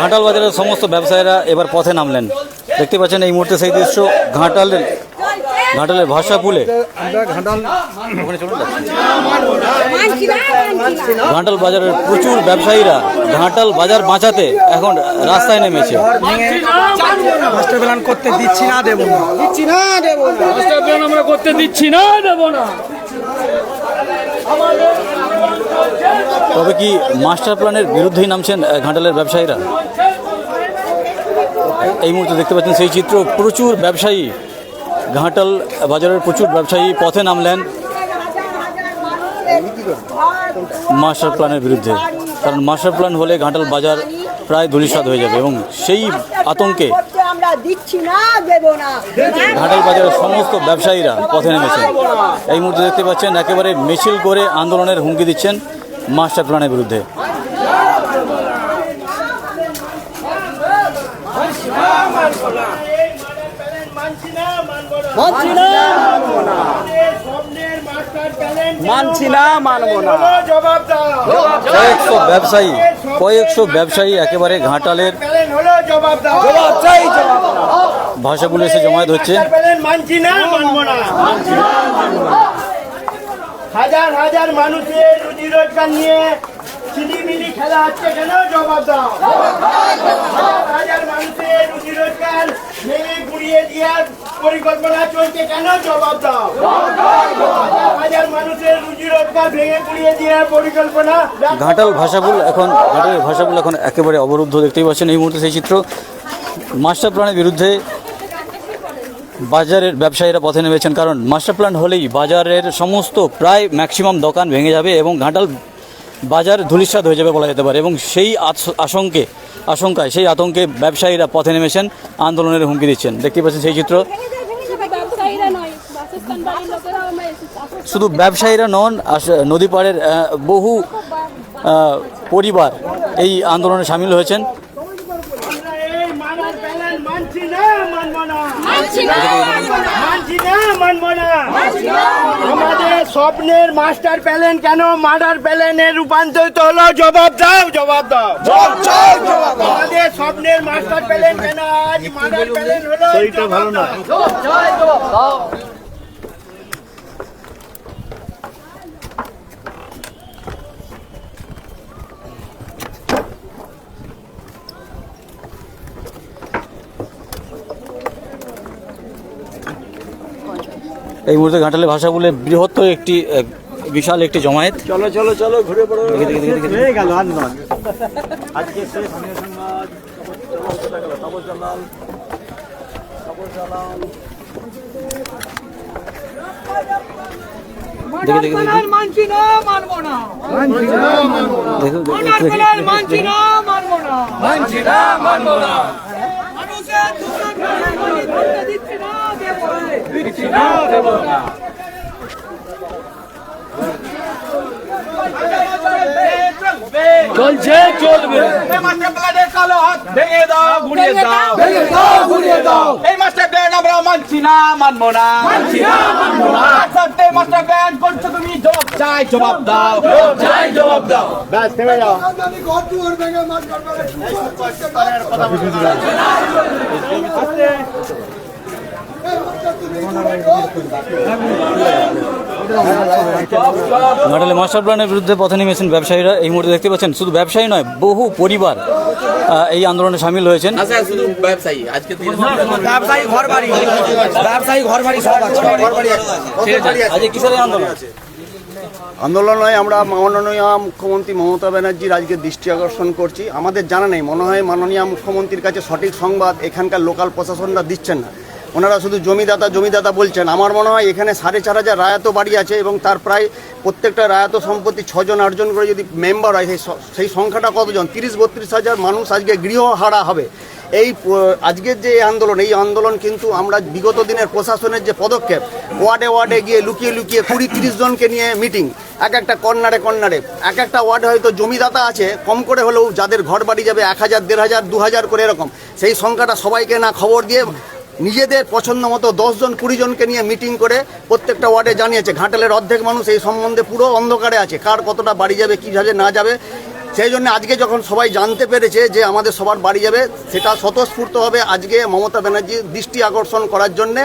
ঘাটাল বাজারের সমস্ত ব্যবসায়ীরা এবার পথে নামলেন। দেখতে পাচ্ছেন এই মুহূর্তে সেই দৃশ্য ঘাটালের ঘাটালের ভাষা পুলে। ঘাটাল বাজারের প্রচুর ব্যবসায়ীরা ঘাটাল বাজার বাঁচাতে এখন রাস্তায় নেমেছে। মাস্টার প্ল্যান করতে দিচ্ছি না দেবো না। দিচ্ছি না দেবো না। মাস্টার প্ল্যান আমরা করতে দিচ্ছি না দেবো না। তবে কি মাস্টার প্ল্যানের বিরুদ্ধেই নামছেন ঘাটালের ব্যবসায়ীরা? এই মুহূর্তে দেখতে পাচ্ছেন সেই চিত্র, প্রচুর ব্যবসায়ী। ঘাটাল বাজারের প্রচুর ব্যবসায়ী পথে নামলেন মাস্টার প্ল্যানের বিরুদ্ধে। কারণ মাস্টার প্ল্যান হলে ঘাটাল বাজার প্রায় ধূলিসাৎ হয়ে যাবে এবং সেই আতঙ্কে ঘাটাল বাজারের সমস্ত ব্যবসায়ীরা পথে নেমেছেন। এই মুহূর্তে দেখতে পাচ্ছেন, একেবারে মিছিল করে আন্দোলনের হুমকি দিচ্ছেন মাস্টার প্ল্যানের বিরুদ্ধে। মানছি না কয়েকশো ব্যবসায়ী কয়েকশো ব্যবসায়ী একেবারে ঘাটালের ভাষাগুলো এসে জমায়েত হচ্ছে। হাজার হাজার মানুষের রুজি রোজগার নিয়ে চিলিমিলি খেলা হচ্ছে কেন? জবাব দাও। হাজার হাজার মানুষের রুজি রোজগার ভেঙে গুড়িয়ে দেওয়ার পরিকল্পনা চলছে কেন? জবাব দাও। হাজার হাজার মানুষের রুজি রোজগার ভেঙে গুড়িয়ে দেওয়ার পরিকল্পনা ঘাটাল ভাষাগুল এখন ঘাটালের ভাষাগুলো এখন একেবারে অবরুদ্ধ দেখতেই পাচ্ছেন এই মুহূর্তে সেই চিত্র। মাস্টার প্ল্যানের বিরুদ্ধে বাজারের ব্যবসায়ীরা পথে নেমেছেন, কারণ মাস্টার প্ল্যান হলেই বাজারের সমস্ত প্রায় ম্যাক্সিমাম দোকান ভেঙে যাবে এবং ঘাটাল বাজার ধূলিসাৎ হয়ে যাবে বলা যেতে পারে এবং সেই আশঙ্কে, আশঙ্কায়, সেই আতঙ্কে ব্যবসায়ীরা পথে নেমেছেন, আন্দোলনের হুমকি দিচ্ছেন। দেখতে পাচ্ছেন সেই চিত্র। শুধু ব্যবসায়ীরা নন নদী পাড়ের বহু পরিবার এই আন্দোলনে সামিল হয়েছেন আমরা এই মানার প্যালেন মানছি না মানবো না মানছি না মানবো না। আমাদের স্বপ্নের মাস্টার প্যালেন কেন? মার্ডার প্যালেনে রূপান্তরিত হলো? জবাব দাও জবাব দাও। আমাদের স্বপ্নের মাস্টার প্যালেন কেন? আজ মার্ডার প্যালেন হলো? ভালো না। এই মুহূর্তে ঘাটালের ভাষা বলে বৃহত্তর একটি বিশাল একটি জমায়েত। চলো চলো চলো ঘুরে পড়ো দেখে দেখে দেখে। মানছি না মানবো না। দেখো, দেখো, মানছি না মানবো না। মানছি না মানবো না। মানুষের দুর্নীতি করতে দিচ্ছি না। না। না দেবো না চলছে চলবে মাস্টার প্ল্যানের কালো হাত ভেঙে দাও ঘুরিয়ে দাও। ভেঙে দাও ঘুরিয়ে দাও। এই মাস্টার প্ল্যান আমরা মানছি না মানবো না। মানছি না মানবো না। সত্যি মাস্টার প্ল্যান করছ তুমি জবাব চাই জবাব দাও। চাই জবাব দাও। ব্যাস থেমে যাও। ঘাটালে মাস্টার প্ল্যানের বিরুদ্ধে পথে নেমেছেন ব্যবসায়ীরা। এই মুহূর্তে দেখতে পাচ্ছেন শুধু ব্যবসায়ী নয় বহু পরিবার এই আন্দোলনে সামিল হয়েছেন। শুধু ব্যবসায়ী আজকে ব্যবসায়ী ঘর ঘর বাড়ি সব আছে। ঘর বাড়ি আজকে কিসের আন্দোলন? আন্দোলন নয় আমরা মাননীয় মুখ্যমন্ত্রী মমতা ব্যানার্জির আজকে দৃষ্টি আকর্ষণ করছি। আমাদের জানা নেই মনে হয় মাননীয় মুখ্যমন্ত্রীর কাছে সঠিক সংবাদ এখানকার লোকাল প্রশাসনরা দিচ্ছেন না। ওনারা শুধু জমিদাতা জমিদাতা বলছেন। আমার মনে হয় এখানে সাড়ে চার হাজার রায়াত বাড়ি আছে এবং তার প্রায় প্রত্যেকটা রায়াত সম্পত্তি ছজন, আটজন করে যদি মেম্বার হয়, সেই সেই সংখ্যাটা কতজন? তিরিশ, বত্রিশ হাজার মানুষ আজকে গৃহহারা হবে। এই আজকের যে আন্দোলন, এই আন্দোলন কিন্তু আমরা বিগত দিনের প্রশাসনের যে পদক্ষেপ, ওয়ার্ডে ওয়ার্ডে গিয়ে লুকিয়ে লুকিয়ে কুড়ি, তিরিশ জনকে নিয়ে মিটিং, এক একটা কর্নারে কর্নারে। এক একটা ওয়ার্ডে হয়তো জমিদাতা আছে, কম করে হলেও যাদের ঘর বাড়ি যাবে এক হাজার, দেড় হাজার, দু হাজার করে এরকম। সেই সংখ্যাটা সবাইকে না খবর দিয়ে নিজেদের পছন্দ মতো দশজন কুড়ি জনকে নিয়ে মিটিং করে প্রত্যেকটা ওয়ার্ডে জানিয়েছে। ঘাটালের অর্ধেক মানুষ এই সম্বন্ধে পুরো অন্ধকারে আছে। কার কতটা বাড়ি যাবে কীভাবে না যাবে। সেই জন্য আজকে যখন সবাই জানতে পেরেছে যে আমাদের সবার বাড়ি যাবে, সেটা স্বতঃস্ফূর্তভাবে আজকে মমতা ব্যানার্জির দৃষ্টি আকর্ষণ করার জন্য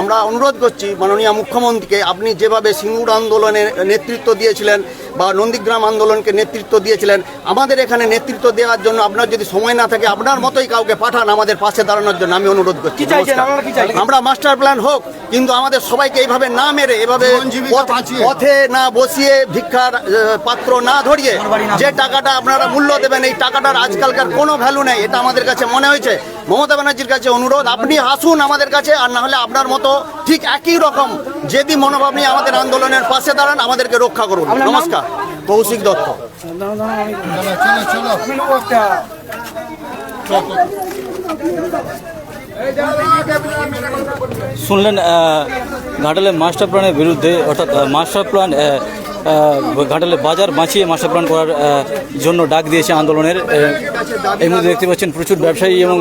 আমরা অনুরোধ করছি মাননীয় মুখ্যমন্ত্রীকে, আপনি যেভাবে সিঙ্গুর আন্দোলনে নেতৃত্ব দিয়েছিলেন বা নন্দীগ্রাম আন্দোলনকে নেতৃত্ব দিয়েছিলেন আমাদের এখানে নেতৃত্ব দেওয়ার জন্য আপনার যদি সময় না থাকে আপনার মতোই কাউকে পাঠান আমাদের পাশে দাঁড়ানোর জন্য আমি অনুরোধ করছি। আমরা মাস্টার প্ল্যান হোক কিন্তু আমাদের সবাইকে এইভাবে না মেরে এভাবে পথে না বসিয়ে ভিক্ষার পাত্র না ধরিয়ে যে টাকাটা আপনারা মূল্য দেবেন এই টাকাটার আজকালকার কোনো ভ্যালু নেই এটা আমাদের কাছে মনে হয়েছে। মমতা ব্যানার্জির কাছে অনুরোধ আপনি আসুন আমাদের কাছে আর না হলে আপনার মতো ঠিক একই রকম যদি মনোভাব নিয়ে আমাদের আন্দোলনের পাশে দাঁড়ান আমাদেরকে রক্ষা করুন। নমস্কার। কৌশিক দত্ত। শুনলেন আহ, ঘাটালে মাস্টার প্ল্যানের বিরুদ্ধে অর্থাৎ মাস্টার প্ল্যান ঘাটালে বাজার বাঁচিয়ে প্ল্যান করার জন্য ডাক দিয়েছে আন্দোলনের। এই মধ্যে দেখতে পাচ্ছেন প্রচুর ব্যবসায়ী এবং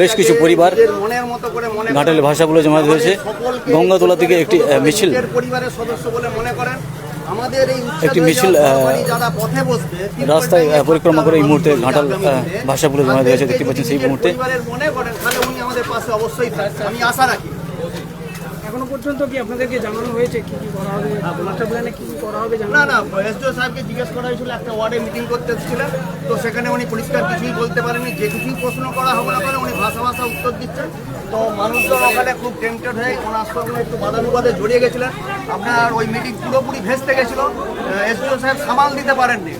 বেশ কিছু পরিবার মনের মতো করে মনে ঘাটালে ভাষাগুলো জমায়েত হয়েছে গঙ্গাতলা থেকে একটি মিছিল। একটি মিছিল, রাস্তায় পরিক্রমা করে এই মুহূর্তে ঘাটাল ভাষাগুলো জমায়েত হয়েছে দেখতে পাচ্ছেন সেই মুহূর্তে। আমি আশা রাখি। পর্যন্ত কি আপনাদেরকে জানানো হয়েছে কি কি করা হবে? মাস্টার প্ল্যানে কি কি করা হবে না না এসডিও সাহেবকে জিজ্ঞেস করা হয়েছিল একটা ওয়ার্ডে মিটিং করতে এসেছিলেন তো সেখানে উনি পরিষ্কার কিছুই বলতে পারেননি যে কিছুই প্রশ্ন করা হবে না কেন উনি ভাষা ভাষা উত্তর দিচ্ছেন। তো মানুষজন ওখানে খুব টেম্পটেড হয়ে ওনার সঙ্গে একটু বাদানুবাদে জড়িয়ে গেছিলেন। আপনার ওই মিটিং পুরোপুরি ভেস্তে গেছিল এসডিও সাহেব সামাল দিতে পারেননি।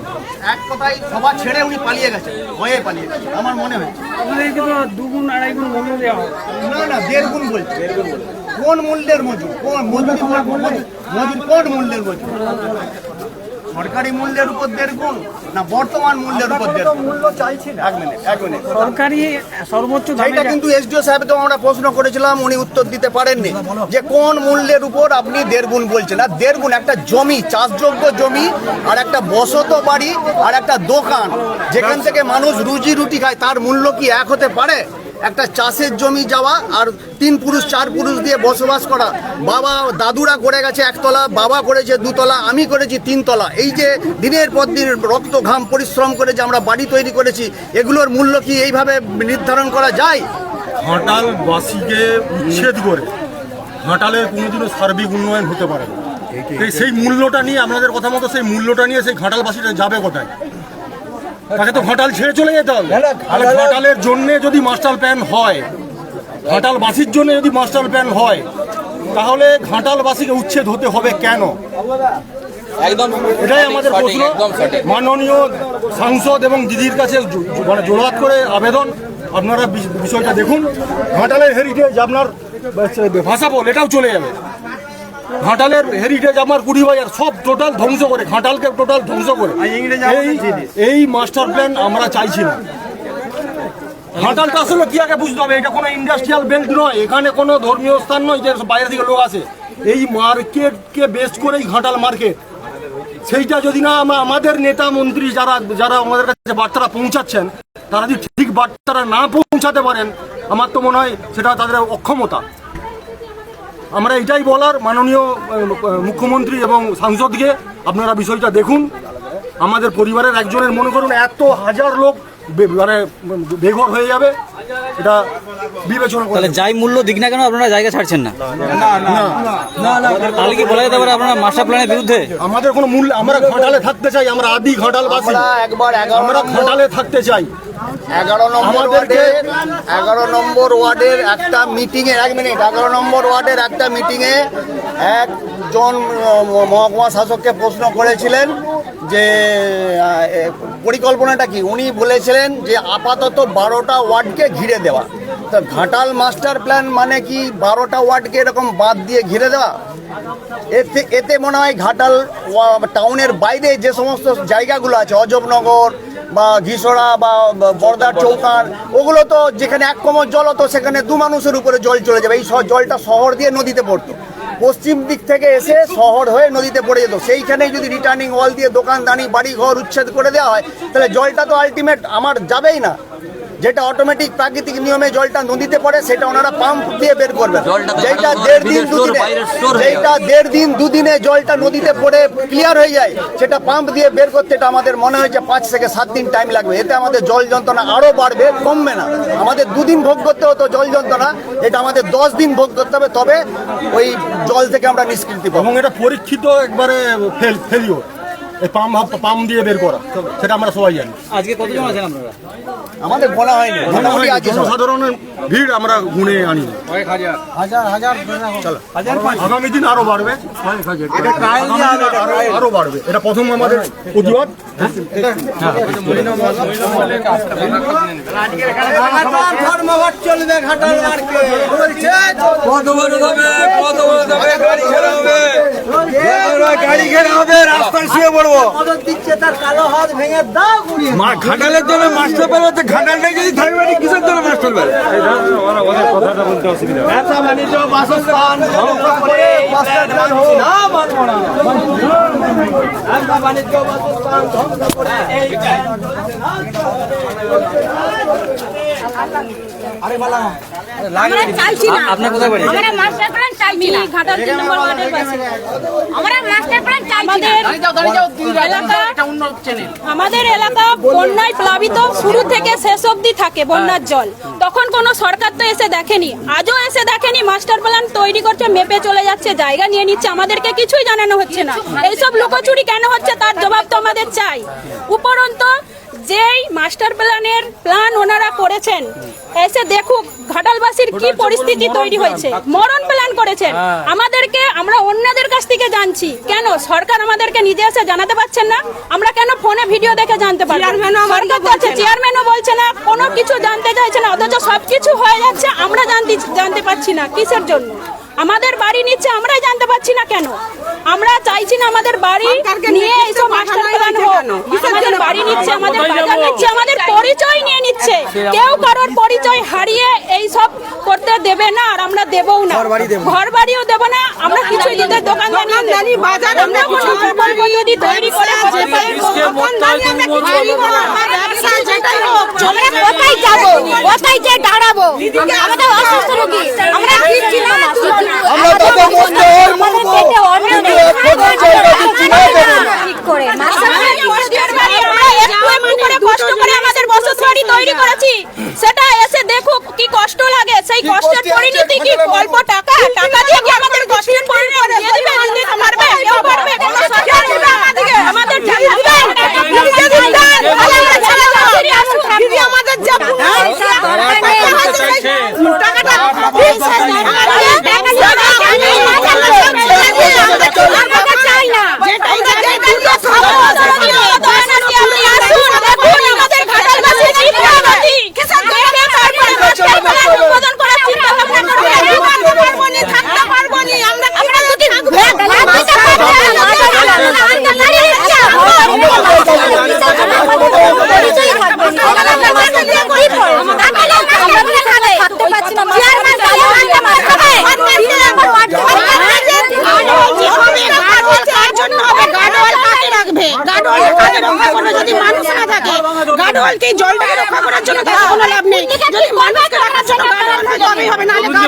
এক কথায় সভা ছেড়ে উনি পালিয়ে গেছেন হয়ে পালিয়ে গেছেন আমার মনে হয়েছে। আপনাদেরকে তো দুগুণ আড়াই গুণ মূল্য দেওয়া না না দেড় গুণ বলছে। কোন মূল্যের মজুর? কোন মজুরি মজুর? কোন মূল্যের মজুর? সরকারি মূল্যের উপর দেড় গুণ না বর্তমান মূল্যের উপর দেড় মূল্য চাইছি? এক মিনিট এক মিনিট। সরকারি সর্বোচ্চ দামে সেইটা কিন্তু এসডিও সাহেব তো আমরা প্রশ্ন করেছিলাম উনি উত্তর দিতে পারেননি। যে কোন মূল্যের উপর আপনি দেড় গুণ বলছেন? আর দেড় গুণ একটা জমি চাষযোগ্য জমি আর একটা বসত বাড়ি আর একটা দোকান যেখান থেকে মানুষ রুজি রুটি খায় তার মূল্য কি এক হতে পারে? একটা চাষের জমি যাওয়া আর তিন পুরুষ চার পুরুষ দিয়ে বসবাস করা। বাবা দাদুরা করে গেছে একতলা বাবা করেছে দুতলা আমি করেছি তিনতলা। এই যে দিনের পর দিন রক্ত ঘাম পরিশ্রম করে যে আমরা বাড়ি তৈরি করেছি এগুলোর মূল্য কি এইভাবে নির্ধারণ করা যায়? ঘাটালবাসীকে উচ্ছেদ করে ঘাটালের কোনোদিনও সার্বিক উন্নয়ন হতে পারে সেই মূল্যটা নিয়ে আপনাদের কথা মতো সেই মূল্যটা নিয়ে সেই ঘাটালবাসীটা যাবে কোথায়? তাকে তো ঘাটাল ছেড়ে চলে যেতে হবে। তাহলে ঘাটালের জন্য যদি মাস্টার প্ল্যান হয় ঘাটালবাসীর জন্য যদি মাস্টার প্ল্যান হয় তাহলে ঘাটালবাসীকে উচ্ছেদ হতে হবে কেন? একদম এটাই আমাদের প্রশ্ন। মাননীয় সাংসদ এবং দিদির কাছে মানে জোরহাত করে আবেদন। আপনারা বিষয়টা দেখুন। ঘাটালের হেরিটেজ আপনার ভাষা বল এটাও চলে যাবে। ঘাটালের হেরিটেজ আমার কুড়ি বাজার সব টোটাল ধ্বংস করে ঘাটালকে টোটাল ধ্বংস করে। এই এই মাস্টার প্ল্যান আমরা চাইছি না ঘাটালটা আসলে কি আগে বুঝতে হবে? এটা কোনো ইন্ডাস্ট্রিয়াল বেল্ট নয় এখানে কোনো ধর্মীয় স্থান নয় যে বাইরে থেকে লোক আসে এই মার্কেটকে বেস্ট করেই ঘাটাল মার্কেট সেইটা যদি না আমা- আমাদের নেতা মন্ত্রী যারা যারা আমাদের কাছে বার্তাটা পৌঁছাচ্ছেন তারা যদি ঠিক বার্তাটা না পৌঁছাতে পারেন আমার তো মনে হয় সেটা তাদের অক্ষমতা। আমরা এটাই বলার মাননীয় মুখ্যমন্ত্রী এবং সাংসদকে আপনারা বিষয়টা দেখুন আমাদের পরিবারের একজনের মনে করুন এত হাজার লোক মানে বেঘর হয়ে যাবে এটা বিবেচনা করে তাহলে যাই মূল্য দিক না কেন আপনারা জায়গা ছাড়ছেন না তাহলে কি বলা যেতে পারে আপনারা মাস্টার প্ল্যানের বিরুদ্ধে আমাদের কোনো মূল্য আমরা ঘাটালে থাকতে চাই আমরা আদি একবার এগারো আমরা ঘাটালে থাকতে চাই এগারো নম্বর ওয়ার্ডের এগারো নম্বর ওয়ার্ডের একটা মিটিংয়ে এক মিনিট এগারো নম্বর ওয়ার্ডের একটা মিটিংয়ে একজন মহকুমা শাসককে প্রশ্ন করেছিলেন যে পরিকল্পনাটা কি? উনি বলেছিলেন যে আপাতত বারোটা ওয়ার্ডকে ঘিরে দেওয়া। তো ঘাটাল মাস্টার প্ল্যান মানে কি? বারোটা ওয়ার্ডকে এরকম বাদ দিয়ে ঘিরে দেওয়া? এতে এতে মনে হয় ঘাটাল টাউনের বাইরে যে সমস্ত জায়গাগুলো আছে অজবনগর বা ঘিসড়া বা বর্দার চৌকার, ওগুলো তো যেখানে এক কমর জল হতো সেখানে দু মানুষের উপরে জল চলে যাবে। এই জলটা শহর দিয়ে নদীতে পড়তো। পশ্চিম দিক থেকে এসে শহর হয়ে নদীতে পড়ে যেত। সেইখানে যদি রিটার্নিং ওয়াল দিয়ে দোকানদানি বাড়ি ঘর উচ্ছেদ করে দেওয়া হয়, তাহলে জলটা তো আলটিমেট আমার যাবেই না। যেটা অটোমেটিক প্রাকৃতিক নিয়মে জলটা নদীতে পড়ে সেটা ওনারা পাম্প দিয়ে বের করবেন। যেটা দেড় দিন দুদিনে যেটা দেড় দিন দুদিনে জলটা নদীতে পড়ে ক্লিয়ার হয়ে যায় সেটা পাম্প দিয়ে বের করতে এটা আমাদের মনে হয়েছে পাঁচ থেকে সাত দিন টাইম লাগবে। এতে আমাদের জল যন্ত্রণা আরও বাড়বে কমবে না। আমাদের দুদিন ভোগ করতে হতো জল যন্ত্রণা এটা আমাদের দশ দিন ভোগ করতে হবে তবে ওই জল থেকে আমরা নিষ্কৃতি পাবো। এবং এটা পরীক্ষিত একবারে ফেল ফেলিও এই পাম্প পাম্প দিয়ে বের করা। সেটা আমরা সবাই জানি। আজকে কতজন আছেন আপনারা? আমাদের বলা হয়নি। মোটামুটি আছে সব। জনসাধারণের ভিড় আমরা গুনে আনি। চলো। আগামী দিন আরও বাড়বে। আরো- আরও বাড়বে। এটা প্রথম আমাদের প্রতিবাদ। চলবে ঘাটাল মার্কে বলছে কত বড় হবে। কত বড় হবে গাড়ি খেলা হবে। গাড়ি খেলা হবে রাস্তায় শুয়ে পড়ব মদত কালো হাত ভেঙে দাও গুড়িয়ে মা ঘাটালের জন্য মাস্টার পেলে তো ঘাটালটা যদি থাকবে না কিসের জন্য মাস্টার ব্যবসা বাণিজ্য বাসস্থান না মানবো না। ব্যবসা বাণিজ্য বাসস্থান ধ্বংস করে এই আমরা চাইছি না। আপনার কোথায় বাড়ি? আমরা মাস্টার প্ল্যান চাইছি না। ঘাটাল তিন নম্বর ওয়ার্ডের বাসিন্দা আমরা মাস্টার প্ল্যান চাইছি না। আমাদের এলাকা বন্যায় প্লাবিত শুরু থেকে শেষ অবধি থাকে বন্যার জল। তখন কোন সরকার তো এসে দেখেনি। আজও এসে দেখেনি মাস্টার প্ল্যান তৈরি করছে মেপে চলে যাচ্ছে জায়গা নিয়ে নিচ্ছে। আমাদেরকে কিছুই জানানো হচ্ছে না। এইসব লুকোচুরি কেন হচ্ছে তার জবাব তো আমাদের চাই। উপরন্ত যেই মাস্টার প্ল্যানের প্ল্যান ওনারা করেছেন এসে দেখুক ঘাটালবাসীর কি পরিস্থিতি তৈরি হয়েছে। মরণ প্ল্যান করেছেন। আমাদেরকে আমরা অন্যদের কাছ থেকে জানছি। কেন? সরকার আমাদেরকে নিজে এসে জানাতে পারছেন না। আমরা কেন ফোনে ভিডিও দেখে জানতে সরকার তো চেয়ারম্যানও বলছে না। কোনো কিছু জানতে চাইছে না। অথচ সবকিছু হয়ে যাচ্ছে আমরা জানতে জানতে পারছি না। কিসের জন্য? আমাদের বাড়ি নিচ্ছে আমরাই জানতে পারছি না কেন? আমরা চাইছি না আমাদের বাড়ি নিয়ে এইসব মাস্টার প্ল্যান হোক। আমাদের বাড়ি নিচ্ছে আমাদের বাজার নিচ্ছে আমাদের পরিচয় নিয়ে নিচ্ছে। কেউ কারোর পরিচয় হারিয়ে এই সব করতে দেবে না আর আমরা দেবও না। ঘর বাড়িও দেবো না আমরা কিছুই দিতে দোকান জানি বাজার আমরা কোনো প্রকল্প যদি তৈরি করে করতে পারি আমরা কোথায় যাব? কোথায় যে দাঁড়াবো আমাদের অসুস্থ রোগী। আমরা দিচ্ছি না। আমরা দাদা বলতে আমাদের পেটে অন্ন নেই ঠিক করে। আমরা একটু একটু করে কষ্ট করে আমাদের বসত বাড়ি তৈরি করেছি। সেটা এসে দেখুক কি কষ্ট লাগে। সেই কষ্টের পরিণতি কি অল্প টাকা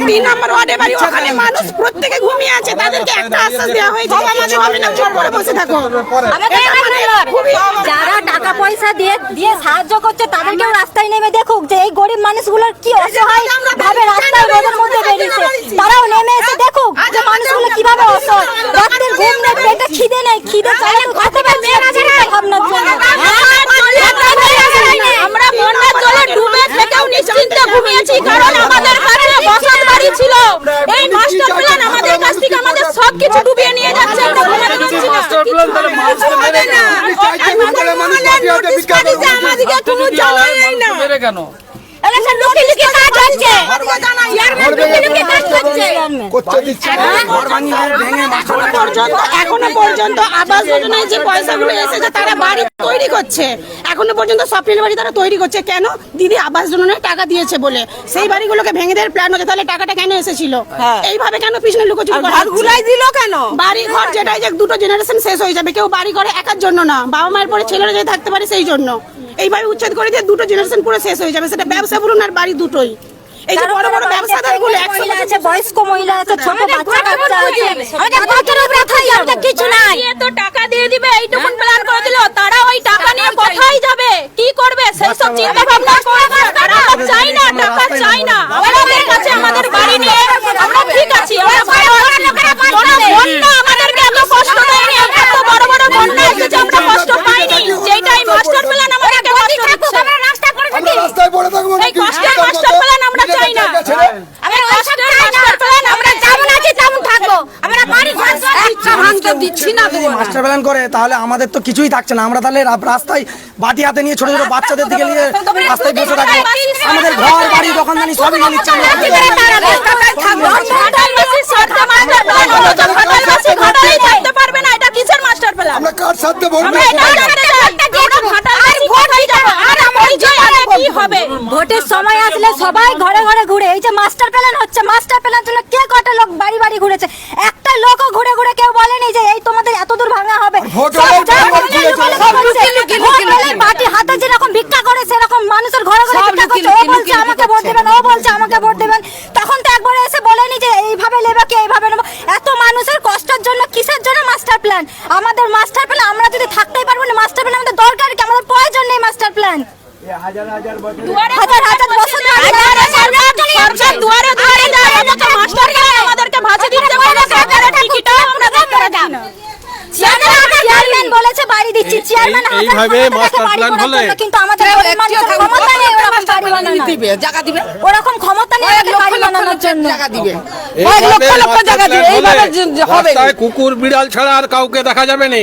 তিন নম্বর ওয়ার্ডে বাড়ি ওখানে মানুষ প্রত্যেকে ঘুমিয়ে আছে তাদেরকে একটা আশ্বাস দেওয়া হয়েছে যে কিছু হবে না চুপ করে বসে থাকো যারা টাকা পয়সা দিয়ে দিয়ে সাহায্য করছে তাদেরকেও রাস্তায় নেমে দেখুক যে এই গরিব মানুষগুলোর কি অসহায় ভাবে রাস্তায় রোদের মধ্যে বেরিয়েছে তারাও নেমে এসে দেখুক যে মানুষগুলো কীভাবে অসহায় রাত্রের ঘুম নেই পেটে খিদে নেই খিদে চাইলে খেতে পারছে না ভাবনার জন্য আমরা বন্যার জলে ডুবে থেকেও নিশ্চিন্তে ঘুমিয়েছি কারণ আমাদের কাছে বসত বাড়ি ছিল। এই মাস্টার প্ল্যান আমাদের কাছ থেকে আমাদের সবকিছু ডুবিয়ে নিয়ে যাচ্ছে আমরা ঘুমাতে পারছি না। মাস্টার প্ল্যান তাহলে মানুষ হবে না। আমাদেরকে কোনো জানাই না ইলেকশন লুকিয়ে লুকিয়ে কাজ হচ্ছে চেয়ারম্যান লুকিয়ে লুকিয়ে কাজ। এখনও পর্যন্ত আবাস যোজনায় যে পয়সাগুলো এসেছে তারা বাড়ি তৈরি করছে। এখনও পর্যন্ত স্বপ্নের বাড়ি তারা তৈরি করছে। কেন? দিদি আবাস যোজনায় টাকা দিয়েছে বলে। সেই বাড়িগুলোকে ভেঙে দেওয়ার প্ল্যান হচ্ছে। তাহলে টাকাটা কেন এসেছিল? এইভাবে কেন পিছনে লুকোচুরি করা দিল কেন? বাড়ি ঘর যেটা যে দুটো জেনারেশন শেষ হয়ে যাবে। কেউ বাড়ি করে একার জন্য না। বাবা মায়ের পরে ছেলেরা যদি থাকতে পারে সেই জন্য। এইভাবে উচ্ছেদ করে দিয়ে দুটো জেনারেশন পুরো শেষ হয়ে যাবে। সেটা ব্যবসা বলুন আর বাড়ি দুটোই। এই যে বড় বড় ব্যবসাদারগুলো মহিলা আছে বয়স্ক মহিলা আছে ছোট বাচ্চা কাচ্চা আছে। আমাদের ঘরের উপরে আমাদের কিছু নাই। তো টাকা দিয়ে দিবে এইটুকুন প্ল্যান করে দিল। তারা ওই টাকা নিয়ে কোথায় যাবে? কি করবে? সেই সব চিন্তা ভাবনা করে তারা চাই না টাকা চাই না। আমাদের কাছে আমাদের বাড়ি নিয়ে আমরা ঠিক আছি আমরা ভালো আছি। দিচ্ছি না দেবো মাস্টার প্ল্যান করে তাহলে আমাদের তো কিছুই থাকছে না আমরা তাহলে রাস্তায় বাটি হাতে নিয়ে ছোট ছোট বাচ্চাদের দিকে নিয়ে রাস্তায় বসে থাকি আমাদের ঘর বাড়ি দোকানদানি সবই নিয়ে নিচ্ছে আমরা কার সাথে ভোট আমরা এটা জানতে চাই, আমরা ঘাটালবাসী কোথায় যাব? আর আমরা এই জয়ে কি হবে? ভোটের সময় আসলে সবাই ঘরে ঘরে ঘুরে এই যে মাস্টার প্ল্যান হচ্ছে মাস্টার প্ল্যান জন্য কে কটা লোক বাড়ি বাড়ি ঘুরেছে? একটা লোকও ঘুরে ঘুরে কেউ বলেনি যে এই তোমাদের এত দূর ভাঙা হবে। বাটি হাতে যেরকম ভিক্ষা করে সেরকম মানুষের ঘরে ঘরে ভিক্ষা করছে। ও বলছে আমাকে ভোট দেবেন ও বলছে আমাকে ভোট দেবেন। তখন তো একবার এসে বলেনি যে এইভাবে নেবে কি এইভাবে নেব। এত মানুষের কষ্টের জন্য কিসের জন্য মাস্টার প্ল্যান? আমাদের মাস্টার প্ল্যান আমরা যদি থাকতেই পারব না মাস্টার প্ল্যান আমাদের দরকার কি আমাদের প্রয়োজন নেই মাস্টার প্ল্যান হাজার হাজার বছর ধরে সরকার দুয়ারে দুয়ারে যায় অথচ মাস্টার আমাদেরকে ভাষা দিতে বলে সরকারের টিকিটও আমরা দেখতে পাচ্ছি চেয়ারম্যান বলেছে বাড়ি দিচ্ছি চেয়ারম্যান এইভাবে মাস্টার প্ল্যান হলে কিন্তু আমাদের ক্ষমতা নেই ওরকম বাড়ি বানানোর। দিবে জায়গা দিবে। ওরকম ক্ষমতা নেই বাড়ি বানানোর জন্য। জায়গা দিবে। রাস্তায় কুকুর বিড়াল ছাড়া আর কাউকে দেখা যাবে না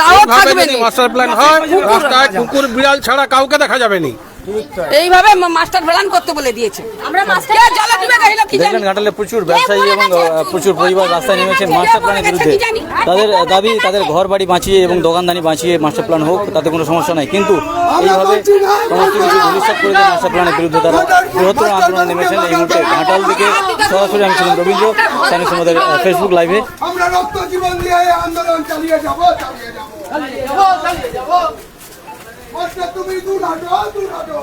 তাও থাকবে মাস্টার প্ল্যান হয় রাস্তায় কুকুর বিড়াল ছাড়া কাউকে দেখা যাবে না। এইভাবে মাস্টার প্ল্যান করতে বলে দিয়েছে। আমরা মাস্টার জ্বালা দিবে গাইলো কি দেখলেন ঘাটালে প্রচুর ব্যবসায়ী এবং প্রচুর পরিবার রাস্তায় নেমেছেন মাস্টার প্ল্যানের বিরুদ্ধে। তাদের দাবি তাদের ঘর বাড়ি বাঁচিয়ে এবং দোকানদানি বাঁচিয়ে মাস্টার প্ল্যান হোক তাতে কোনো সমস্যা নাই। কিন্তু এইভাবে সমস্ত কিছু ভবিষ্যৎ করে মাস্টার প্ল্যানের বিরুদ্ধে তারা বৃহত্তর আন্দোলনে নেমেছেন এই মুহূর্তে ঘাটাল থেকে সরাসরি আমি ছিলাম রবীন্দ্র চ্যানেল আমাদের ফেসবুক লাইভে আমরা রক্ত জীবন দিয়ে আন্দোলন চালিয়ে যাব চালিয়ে যাব। তুমি দূর হাটো দূর হাঁটো